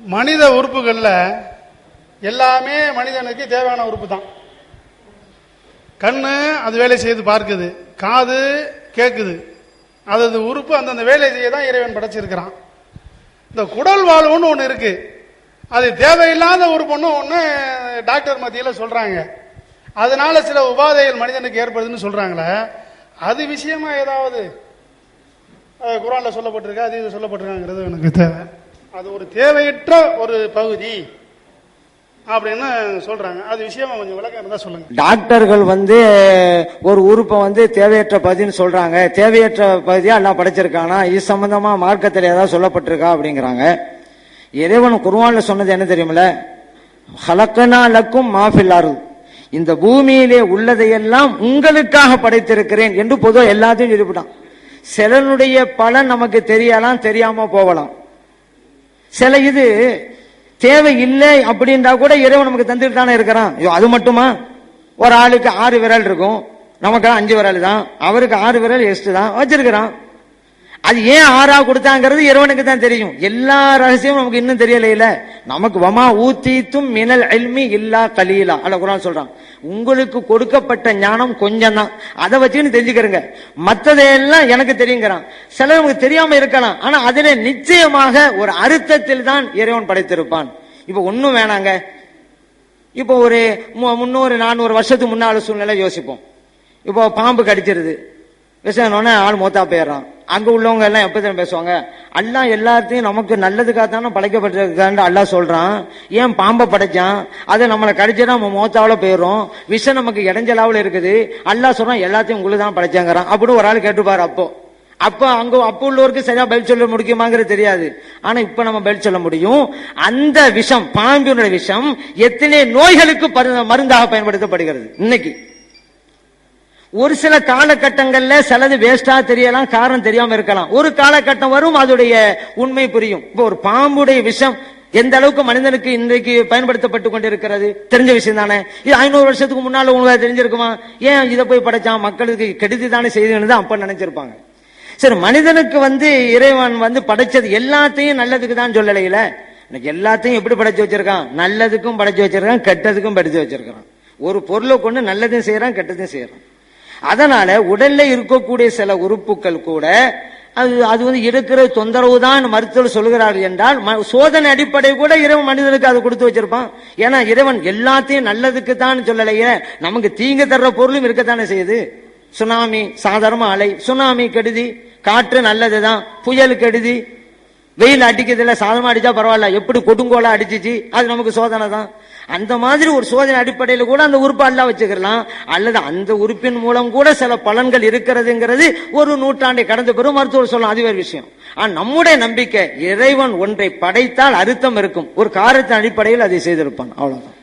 மனித உறுப்புகளில் எல்லாமே மனிதனுக்கு தேவையான உறுப்பு தான் கண்ணு அது வேலை செய்து பார்க்குது காது கேட்குது அது அது உறுப்பு அந்தந்த வேலை செய்ய தான் இறைவன் படைச்சிருக்கிறான். இந்த குடல் வாழ்வுன்னு ஒன்று இருக்கு. அது தேவையில்லாத உறுப்புன்னு ஒன்று டாக்டர் மத்தியில் சொல்கிறாங்க அதனால சில உபாதைகள் மனிதனுக்கு ஏற்படுதுன்னு சொல்கிறாங்களே அது விஷயமா ஏதாவது குரானில் சொல்லப்பட்டிருக்கா? அது இது சொல்லப்பட்டிருக்காங்கிறது எனக்கு தேவை. அது ஒரு தேவையற்ற ஒரு பகுதி அப்படின்னு சொல்றாங்க. அது விஷயமா கொஞ்சம் விளக்கம் இருந்தா சொல்லுங்க. டாக்டர்கள் வந்து ஒரு உறுப்பை வந்து தேவையற்ற பகுதின்னு சொல்றாங்க. தேவையற்ற பகுதியா எல்லாம் படைச்சிருக்கானா? இது சம்பந்தமா மார்க்கத்தில் ஏதாவது சொல்லப்பட்டிருக்கா அப்படிங்கிறாங்க. இறைவன் குருவான்ல சொன்னது என்ன தெரியுமில ஹலக்கனா லக்கும் மாஃபில்லாரு இந்த பூமியிலே உள்ளதையெல்லாம் உங்களுக்காக படைத்திருக்கிறேன் என்று பொதுவாக எல்லாத்தையும் சொல்லிவிட்டான். சிலனுடைய பலன் நமக்கு தெரியலாம் தெரியாம போகலாம். சில இது தேவை இல்லை அப்படின்றா கூட இறைவன் நமக்கு தந்துட்டு தானே இருக்கிறான். ஐயோ, அது மட்டுமா? ஒரு ஆளுக்கு ஆறு விரல் இருக்கும். நமக்கு அஞ்சு விரல் தான். அவருக்கு ஆறு விரல் எஸ்ட் தான். வச்சிருக்கிறான். அது ஏன் ஆறா கொடுத்தாங்கிறது இறைவனுக்கு தான் தெரியும். எல்லா ரகசியமும் நமக்கு இன்னும் தெரியலையில. நமக்கு வமா ஊத்தீத்தும் மினல் அல்மி இல்லா கலீலா. அல்ல குரான் சொல்றான். உங்களுக்கு கொடுக்கப்பட்ட ஞானம் கொஞ்சம் தான். அதை வச்சுன்னு தெரிஞ்சுக்கிறங்க. மற்றதையெல்லாம் எனக்கு தெரியுங்கிறான். சில நமக்கு தெரியாம இருக்கலாம். ஆனா அதிலே நிச்சயமாக ஒரு அர்த்தத்தில் தான் இறைவன் படைத்திருப்பான். இப்ப ஒன்னும் வேணாங்க. இப்போ ஒரு மு- முன்னூறு நானூறு வருஷத்துக்கு முன்னால சூழ்நிலை யோசிப்போம். இப்போ பாம்பு கடிச்சிருது. விஷயம்னோடனே ஆள் மூத்தா போயிடுறான். அங்க உள்ளவங்க எல்லாம் எப்ப பேசுவாங்க? அல்லா எல்லாத்தையும் நமக்கு நல்லதுக்காக தானே படைக்கப்பட்டிருக்கான்னு அல்லா சொல்றான். ஏன் பாம்பை படைச்சான்? அதை நம்மளை கடிச்சா நம்ம மோத்தாவில போயிடும் விஷம் நமக்கு இடைஞ்சலாவில் இருக்குது. அல்லா சொல்றான் எல்லாத்தையும் உங்களுக்கு தான் படைச்சாங்கிறான். அப்படின்னு ஒரு ஆள் கேட்டுப்பாரு அப்போ. அப்ப அங்க அப்ப உள்ளவருக்கு சரியா பதில் சொல்ல முடியுமாங்கிறது தெரியாது. ஆனா இப்ப நம்ம பதில் சொல்ல முடியும். அந்த விஷம் பாம்பினுடைய விஷம் எத்தனை நோய்களுக்கு மருந்தாக பயன்படுத்தப்படுகிறது? இன்னைக்கு. ஒரு சில காலகட்டங்கள்ல சிலது வேஸ்டா தெரியலாம் காரணம் தெரியாம இருக்கலாம். ஒரு காலகட்டம் வரும் அதோடைய உண்மை புரியும். இப்போ ஒரு பாம்புடைய விஷம் எந்த அளவுக்கு மனிதனுக்கு இன்றைக்கு பயன்படுத்தப்பட்டு கொண்டிருக்கிறது? தெரிஞ்ச விஷயம் தானே. இது ஐநூறு வருஷத்துக்கு முன்னால உங்களுக்கு தெரிஞ்சிருக்குமா? ஏன் இதை போய் படைச்சான்? மக்களுக்கு கெடுதி தானே செய்துன்னு தான் அப்ப நினைச்சிருப்பாங்க. சரி மனிதனுக்கு வந்து இறைவன் வந்து படைச்சது எல்லாத்தையும் நல்லதுக்கு தான் சொல்லலையில. இன்னைக்கு எல்லாத்தையும் எப்படி படைச்சு வச்சிருக்கான்? நல்லதுக்கும் படைச்சு வச்சிருக்கான் கெட்டதுக்கும் படைச்சு வச்சிருக்கான் ஒரு பொருளை கொண்டு நல்லதையும் செய்யறான் கெட்டதையும் செய்யறான். அதனால உடல்ல இருக்கக்கூடிய சில உறுப்புகள் கூட அது அது வந்து இருக்கிற தொந்தரவு தான் மருத்துவர் சொல்கிறார்கள் என்றால் ம- சோதனை அடிப்படை கூட இறைவன் மனிதனுக்கு அதை கொடுத்து வச்சிருப்பான். ஏன்னா இறைவன் எல்லாத்தையும் நல்லதுக்கு தான் சொல்லலையே நமக்கு தீங்கு தர்ற பொருளும் இருக்கத்தானே செய்யுது. சுனாமி சாதாரண அலை சுனாமி கெடுதி காற்று நல்லதுதான் புயல் கெடுதி வெயில் அடிக்கிறதுல சாதமா அடிச்சா பரவாயில்ல. எப்படி கொடுங்கோலா அடிச்சிச்சு? அது நமக்கு சோதனை தான். அந்த மாதிரி ஒரு சோதனை அடிப்படையில் கூட அந்த உறுப்பு வச்சுக்கலாம். அல்லது அந்த உறுப்பின் மூலம் கூட சில பலன்கள் இருக்கிறதுங்கிறது ஒரு நூற்றாண்டை கடந்த பெரும் மருத்துவர் சொல்லலாம். அது வேறு விஷயம். ஆனால் நம்முடைய நம்பிக்கை இறைவன் ஒன்றை படைத்தால் அர்த்தம் இருக்கும். ஒரு காரத்தின் அடிப்படையில் அதை செய்திருப்பான். அவ்வளவுதான்.